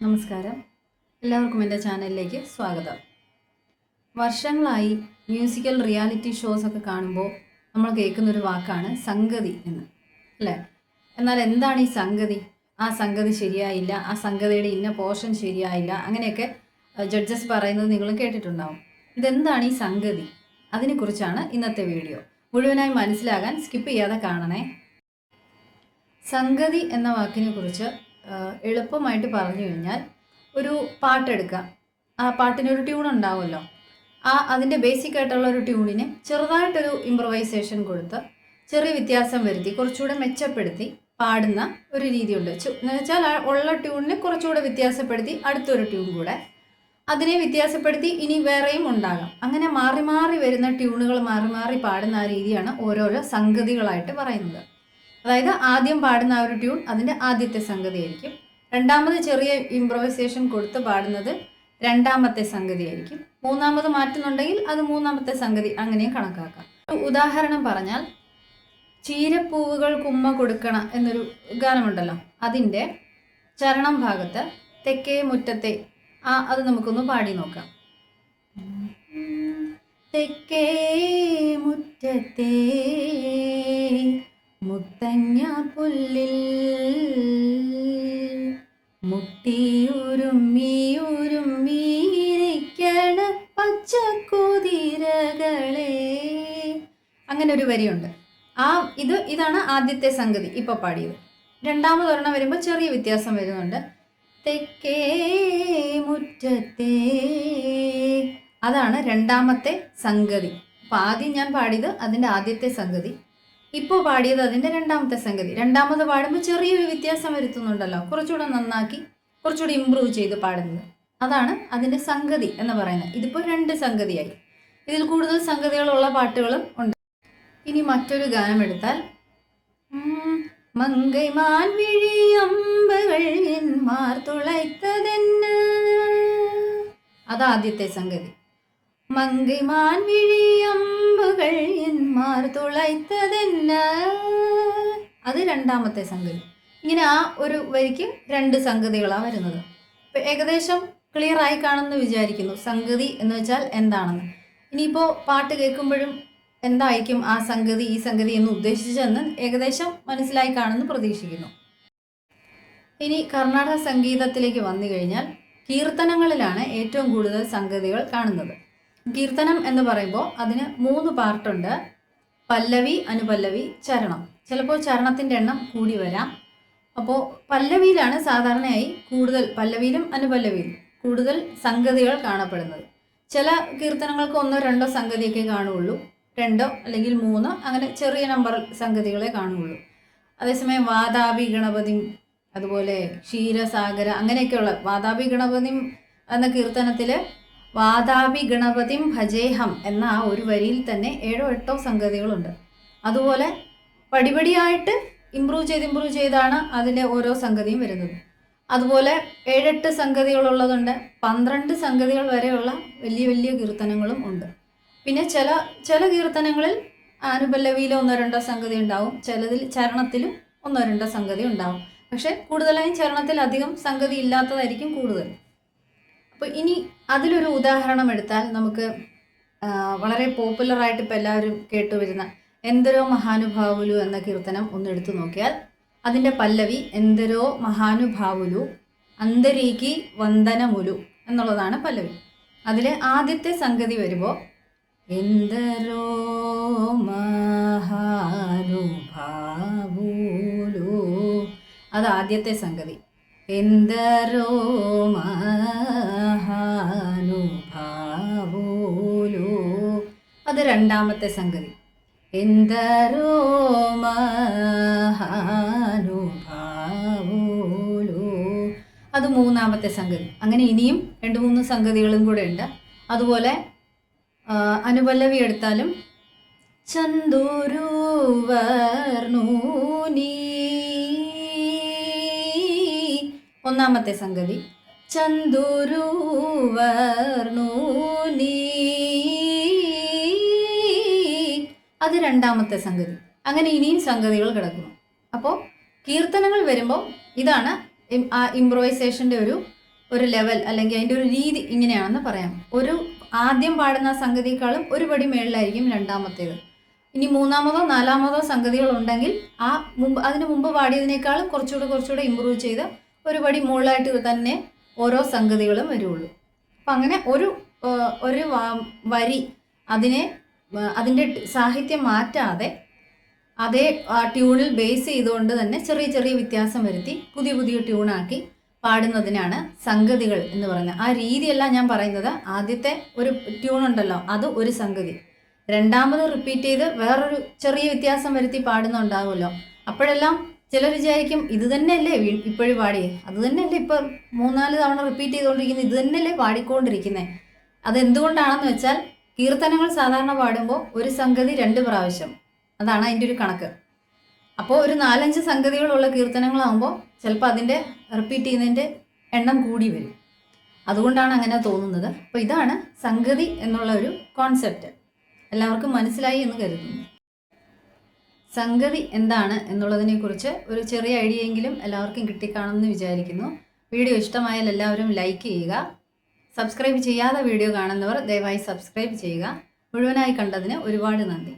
നമസ്കാരം. എല്ലാവർക്കും എന്റെ ചാനലിലേക്ക് സ്വാഗതം. വർഷങ്ങളായി മ്യൂസിക്കൽ റിയാലിറ്റി ഷോസ് ഒക്കെ കാണുമ്പോൾ നമ്മൾ കേൾക്കുന്നൊരു വാക്കാണ് സംഗതി എന്ന് അല്ലേ? എന്നാൽ എന്താണ് ഈ സംഗതി? ആ സംഗതി ശരിയായില്ല ആ സംഗതിയുടെ ഇന്ന പോർഷൻ ശരിയായില്ല അങ്ങനെയൊക്കെ ജഡ്ജസ് പറയുന്നത് നിങ്ങൾ കേട്ടിട്ടുണ്ടാവും. ഇതെന്താണ് ഈ സംഗതി? അതിനെക്കുറിച്ചാണ് ഇന്നത്തെ വീഡിയോ. മുഴുവനായി മനസ്സിലാകാൻ സ്കിപ്പ് ചെയ്യാതെ കാണണേ. സംഗതി എന്ന വാക്കിനെ കുറിച്ച് എളുപ്പമായിട്ട് പറഞ്ഞു കഴിഞ്ഞാൽ ഒരു പാട്ടെടുക്കാം ആ പാട്ടിനൊരു ട്യൂൺ ഉണ്ടാവുമല്ലോ. ആ അതിന്റെ ബേസിക് ആയിട്ടുള്ള ഒരു ട്യൂണിന് ചെറുതായിട്ടൊരു ഇമ്പ്രവൈസേഷൻ കൊടുത്ത് ചെറിയ വ്യത്യാസം വരുത്തി കുറച്ചുകൂടെ മെച്ചപ്പെടുത്തി പാടുന്ന ഒരു രീതിയുണ്ട്. എന്ന് വെച്ചാൽ ഉള്ള ട്യൂണിനെ കുറച്ചുകൂടെ വ്യത്യാസപ്പെടുത്തി അടുത്തൊരു ട്യൂൺ കൂടെ. അതിനെ വ്യത്യാസപ്പെടുത്തി ഇനി വേറെയും ഉണ്ടാകാം. അങ്ങനെ മാറി മാറി വരുന്ന ട്യൂണുകൾ മാറി മാറി പാടുന്ന ആ രീതിയാണ് ഓരോരോ സംഗതികളായിട്ട് പറയുന്നത്. അതായത് ആദ്യം പാടുന്ന ആ ഒരു ട്യൂൺ അതിന്റെ ആദ്യത്തെ സംഗതിയായിരിക്കും. രണ്ടാമത് ചെറിയ ഇംപ്രൊവൈസേഷൻ കൊടുത്ത് പാടുന്നത് രണ്ടാമത്തെ സംഗതിയായിരിക്കും. മൂന്നാമത് മാറ്റുന്നുണ്ടെങ്കിൽ അത് മൂന്നാമത്തെ സംഗതി അങ്ങനെയും കണക്കാക്കാം. ഉദാഹരണം പറഞ്ഞാൽ ചീരപ്പൂവുകൾ കുമ്മ കൊടുക്കണ എന്നൊരു ഗാനമുണ്ടല്ലോ. അതിന്റെ ചരണം ഭാഗത്ത് തെക്കേ മുറ്റത്തെ ആ അത് നമുക്കൊന്ന് പാടി നോക്കാം. തെക്കേ മുറ്റത്തെ മുത്തങ്ങ പുല്ലിൽ മുട്ടിയുരുമ്മിയുരുമ്മിയിരിക്കണ പച്ചക്കുതിരകളെ. അങ്ങനെ ഒരു വരിയുണ്ട്. ആ ഇത് ഇതാണ് ആദ്യത്തെ സംഗതി ഇപ്പൊ പാടിയത്. രണ്ടാമത് ഒരെണ്ണം വരുമ്പോൾ ചെറിയ വ്യത്യാസം വരുന്നുണ്ട്. തെക്കേ മുറ്റത്തെ. അതാണ് രണ്ടാമത്തെ സംഗതി. അപ്പൊ ആദ്യം ഞാൻ പാടിയത് അതിന്റെ ആദ്യത്തെ സംഗതി. ഇപ്പോൾ പാടിയത് അതിന്റെ രണ്ടാമത്തെ സംഗതി. രണ്ടാമത് പാടുമ്പോൾ ചെറിയൊരു വ്യത്യാസം വരുത്തുന്നുണ്ടല്ലോ. കുറച്ചുകൂടെ നന്നാക്കി കുറച്ചുകൂടി ഇമ്പ്രൂവ് ചെയ്ത് പാടുന്നത്. അതാണ് അതിന്റെ സംഗതി എന്ന് പറയുന്നത്. ഇതിപ്പോൾ രണ്ട് സംഗതിയായി. ഇതിൽ കൂടുതൽ സംഗതികളുള്ള പാട്ടുകളും ഉണ്ട്. ഇനി മറ്റൊരു ഗാനം എടുത്താൽ അതാദ്യത്തെ സംഗതി. മങ്കൈമാൻ വിഴിയമ്പുകൾ എന്മാർ തുളയ്ത്തതെന്ന് അത് രണ്ടാമത്തെ സംഗതി. ഇങ്ങനെ ആ ഒരു വരിക്ക് രണ്ട് സംഗതികളാണ് വരുന്നത്. ഇപ്പം ഏകദേശം ക്ലിയർ ആയി കാണുമെന്ന് വിചാരിക്കുന്നു. സംഗതി എന്ന് വെച്ചാൽ എന്താണെന്ന്. ഇനിയിപ്പോൾ പാട്ട് കേൾക്കുമ്പോഴും എന്തായിരിക്കും ആ സംഗതി ഈ സംഗതി എന്ന് ഉദ്ദേശിച്ചതെന്ന് ഏകദേശം മനസ്സിലായി കാണുമെന്ന് പ്രതീക്ഷിക്കുന്നു. ഇനി കർണാടക സംഗീതത്തിലേക്ക് വന്നു കഴിഞ്ഞാൽ കീർത്തനങ്ങളിലാണ് ഏറ്റവും കൂടുതൽ സംഗതികൾ കാണുന്നത്. കീർത്തനം എന്ന് പറയുമ്പോൾ അതിന് മൂന്ന് പാർട്ടുണ്ട്. പല്ലവി അനുപല്ലവി ചരണം. ചിലപ്പോൾ ചരണത്തിന്റെ എണ്ണം കൂടി വരാം. അപ്പോൾ പല്ലവിയിലാണ് സാധാരണയായി കൂടുതൽ പല്ലവിയിലും അനുപല്ലവിയിലും കൂടുതൽ സംഗതികൾ കാണപ്പെടുന്നത്. ചില കീർത്തനങ്ങൾക്ക് ഒന്നോ രണ്ടോ സംഗതിയൊക്കെ കാണുകയുള്ളൂ. രണ്ടോ അല്ലെങ്കിൽ മൂന്നോ അങ്ങനെ ചെറിയ നമ്പർ സംഗതികളെ കാണുകയുള്ളൂ. അതേസമയം വാതാപി ഗണപതി അതുപോലെ ക്ഷീരസാഗര അങ്ങനെയൊക്കെയുള്ള വാതാപി ഗണപതി എന്ന കീർത്തനത്തിൽ വാതാപി ഗണപതിം ഭജേഹം എന്ന ആ ഒരു വരിയിൽ തന്നെ ഏഴോ എട്ടോ സംഗതികളുണ്ട്. അതുപോലെ പടിപടിയായിട്ട് ഇമ്പ്രൂവ് ചെയ്ത് ഇമ്പ്രൂവ് ചെയ്താണ് അതിന്റെ ഓരോ സംഗതിയും വരുന്നത്. അതുപോലെ ഏഴെട്ട് സംഗതികളുള്ളതുണ്ട്. പന്ത്രണ്ട് സംഗതികൾ വരെയുള്ള വലിയ വലിയ കീർത്തനങ്ങളും ഉണ്ട്. പിന്നെ ചില ചില കീർത്തനങ്ങളിൽ അനുപല്ലവിയിൽ ഒന്നോ രണ്ടോ സംഗതി ഉണ്ടാവും. ചിലതിൽ ചരണത്തിലും ഒന്നോ രണ്ടോ സംഗതി ഉണ്ടാവും. പക്ഷെ കൂടുതലായും ചരണത്തിൽ അധികം സംഗതി ഇല്ലാത്തതായിരിക്കും കൂടുതൽ. അപ്പോൾ ഇനി അതിലൊരു ഉദാഹരണം എടുത്താൽ നമുക്ക് വളരെ പോപ്പുലറായിട്ട് ഇപ്പോൾ എല്ലാവരും കേട്ടുവരുന്ന എന്തരോ മഹാനുഭാവുലു എന്ന കീർത്തനം ഒന്ന് എടുത്തു നോക്കിയാൽ അതിന്റെ പല്ലവി എന്തരോ മഹാനുഭാവുലു അന്തരീകി വന്ദനമുലു എന്നുള്ളതാണ് പല്ലവി. അതിൽ ആദ്യത്തെ സംഗതി വരുമ്പോൾ എന്തരോ മഹാനുഭാവുലു. അത് ആദ്യത്തെ സംഗതി. മഹാനുഭാവുലു. അത് രണ്ടാമത്തെ സംഗതി. എന്തരോ അത് മൂന്നാമത്തെ സംഗതി. അങ്ങനെ ഇനിയും രണ്ട് മൂന്ന് സംഗതികളും കൂടെ ഉണ്ട് അതുപോലെ അനുപല്ലവി എടുത്താലും ചന്ദുരുവർണൂനി ഒന്നാമത്തെ സംഗതി. അത് രണ്ടാമത്തെ സംഗതി. അങ്ങനെ ഇനിയും സംഗതികൾ കിടക്കുന്നു. അപ്പോൾ കീർത്തനങ്ങൾ വരുമ്പോൾ ഇതാണ് ആ ഇംപ്രോവൈസേഷന്റെ ഒരു ഒരു ലെവൽ അല്ലെങ്കിൽ അതിന്റെ ഒരു രീതി ഇങ്ങനെയാണെന്ന് പറയാം. ഒരു ആദ്യം പാടുന്ന സംഗതിയേക്കാളും ഒരുപടി മേളിലായിരിക്കും രണ്ടാമത്തേത്. ഇനി മൂന്നാമതോ നാലാമതോ സംഗതികൾ ഉണ്ടെങ്കിൽ ആ മുമ്പ് അതിന് മുമ്പ് പാടിയതിനേക്കാളും കുറച്ചുകൂടെ കുറച്ചുകൂടെ ഇമ്പ്രൂവ് ചെയ്ത് ഒരു പടി മുകളിലായിട്ട് തന്നെ ഓരോ സംഗതികളും വരുള്ളൂ. അപ്പം അങ്ങനെ ഒരു ഒരു വരി അതിനെ അതിന്റെ സാഹിത്യം മാറ്റാതെ അതേ ട്യൂണിൽ ബേസ് ചെയ്തുകൊണ്ട് തന്നെ ചെറിയ ചെറിയ വ്യത്യാസം വരുത്തി പുതിയ പുതിയ ട്യൂണാക്കി പാടുന്നതിനാണ് സംഗതികൾ എന്ന് പറയുന്നത്. ആ രീതിയല്ല ഞാൻ പറയുന്നത്. ആദ്യത്തെ ഒരു ട്യൂൺ ഉണ്ടല്ലോ അത് ഒരു സംഗതി. രണ്ടാമത് റിപ്പീറ്റ് ചെയ്ത് വേറൊരു ചെറിയ വ്യത്യാസം വരുത്തി പാടുന്നുണ്ടാവുമല്ലോ. അപ്പോഴെല്ലാം ചിലർ വിചാരിക്കും ഇത് തന്നെയല്ലേ ഇപ്പോഴും പാടിയത് അത് തന്നെയല്ലേ ഇപ്പം മൂന്നാൽ തവണ റിപ്പീറ്റ് ചെയ്തുകൊണ്ടിരിക്കുന്നത് ഇത് തന്നെയല്ലേ പാടിക്കൊണ്ടിരിക്കുന്നത് അതെന്തുകൊണ്ടാണെന്ന് വെച്ചാൽ കീർത്തനങ്ങൾ സാധാരണ പാടുമ്പോൾ ഒരു സംഗതി രണ്ട് പ്രാവശ്യം. അതാണ് അതിന്റെ ഒരു കണക്ക്. അപ്പോൾ ഒരു നാലഞ്ച് സംഗതികളുള്ള കീർത്തനങ്ങളാകുമ്പോൾ ചിലപ്പോൾ അതിന്റെ റിപ്പീറ്റ് ചെയ്യുന്നതിന്റെ എണ്ണം കൂടി വരും. അതുകൊണ്ടാണ് അങ്ങനെ തോന്നുന്നത്. അപ്പോൾ ഇതാണ് സംഗതി എന്നുള്ള ഒരു കോൺസെപ്റ്റ് എല്ലാവർക്കും മനസ്സിലായി എന്ന് കരുതുന്നു. സംഗതി എന്താണ് എന്നുള്ളതിനെക്കുറിച്ച് ഒരു ചെറിയ ഐഡിയ എങ്കിലും എല്ലാവർക്കും കിട്ടിക്കാണെന്ന് വിചാരിക്കുന്നു. വീഡിയോ ഇഷ്ടമായാൽ എല്ലാവരും ലൈക്ക് ചെയ്യുക. സബ്സ്ക്രൈബ് ചെയ്യാതെ വീഡിയോ കാണുന്നവർ ദയവായി സബ്സ്ക്രൈബ് ചെയ്യുക. മുഴുവനായി കണ്ടതിന് ഒരുപാട് നന്ദി.